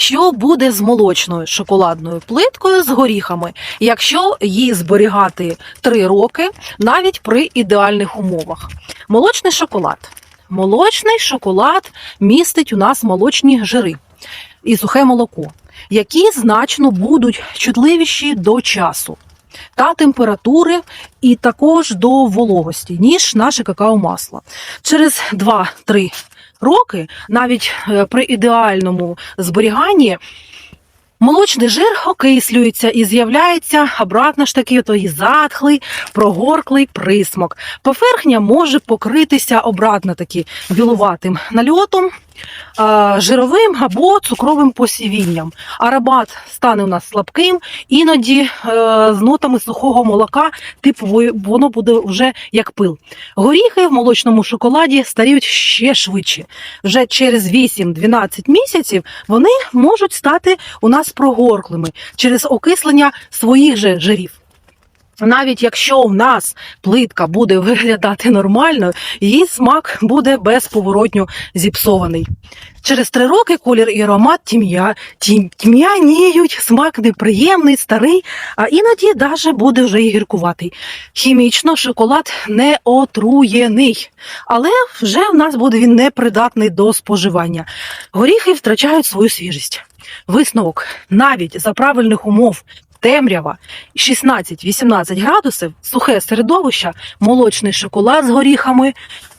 Що буде з молочною шоколадною плиткою з горіхами, якщо її зберігати 3 роки, навіть при ідеальних умовах? Молочний шоколад. Молочний шоколад містить у нас молочні жири і сухе молоко, які значно будуть чутливіші до часу та температури, і також до вологості, ніж наше какао-масло. Через 2-3 роки, навіть е, при ідеальному зберіганні, молочний жир окислюється і з'являється обратно ж таки той затхлий, прогорклий присмак. Поверхня може покритися обратно таки білуватим нальотом, жировим або цукровим посівінням. Аромат стане у нас слабким, іноді е, з нотами сухого молока, типу воно буде вже як пил. Горіхи в молочному шоколаді старіють ще швидше. Вже через 8-12 місяців вони можуть стати у нас прогорклими через окислення своїх же жирів. Навіть якщо в нас плитка буде виглядати нормально, її смак буде безповоротньо зіпсований. Через три роки колір і аромат тім'я, тім, тьмяніють, смак неприємний, старий, а іноді даже буде вже і гіркуватий. Хімічно шоколад не отруєний, але вже в нас буде він непридатний до споживання. Горіхи втрачають свою свіжість. Висновок навіть за правильних умов. Темрява 16-18 градусів, сухе середовище, молочний шоколад з горіхами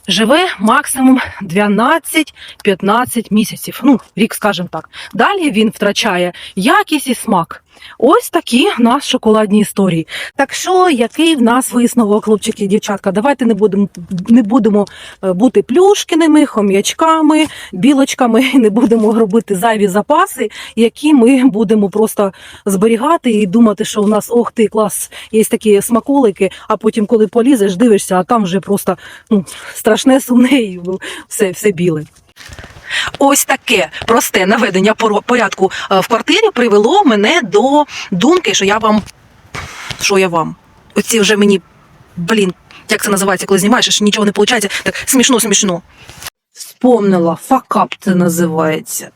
живе максимум 12-15 місяців. Ну, рік, скажімо так. Далі він втрачає якість і смак. Ось такі нас шоколадні історії. Так що, який в нас висновок, хлопчики і дівчатка? Давайте не будемо не будемо е, бути плюшкіними, хом'ячками, білочками, не будемо робити зайві запаси, які ми будемо просто зберігати і думати, що у нас ох ти клас, є такі смаколики, а потім, коли полізеш, дивишся, а там вже просто ну, страшне сумне і все, все біле. Ось таке просте наведення порядку е, в квартирі привело мене до думки, що я вам. Що я вам? Оці вже мені, блін, як це називається, коли знімаєш, що нічого не виходить. Так смішно, смішно. Вспомнила, факап це називається.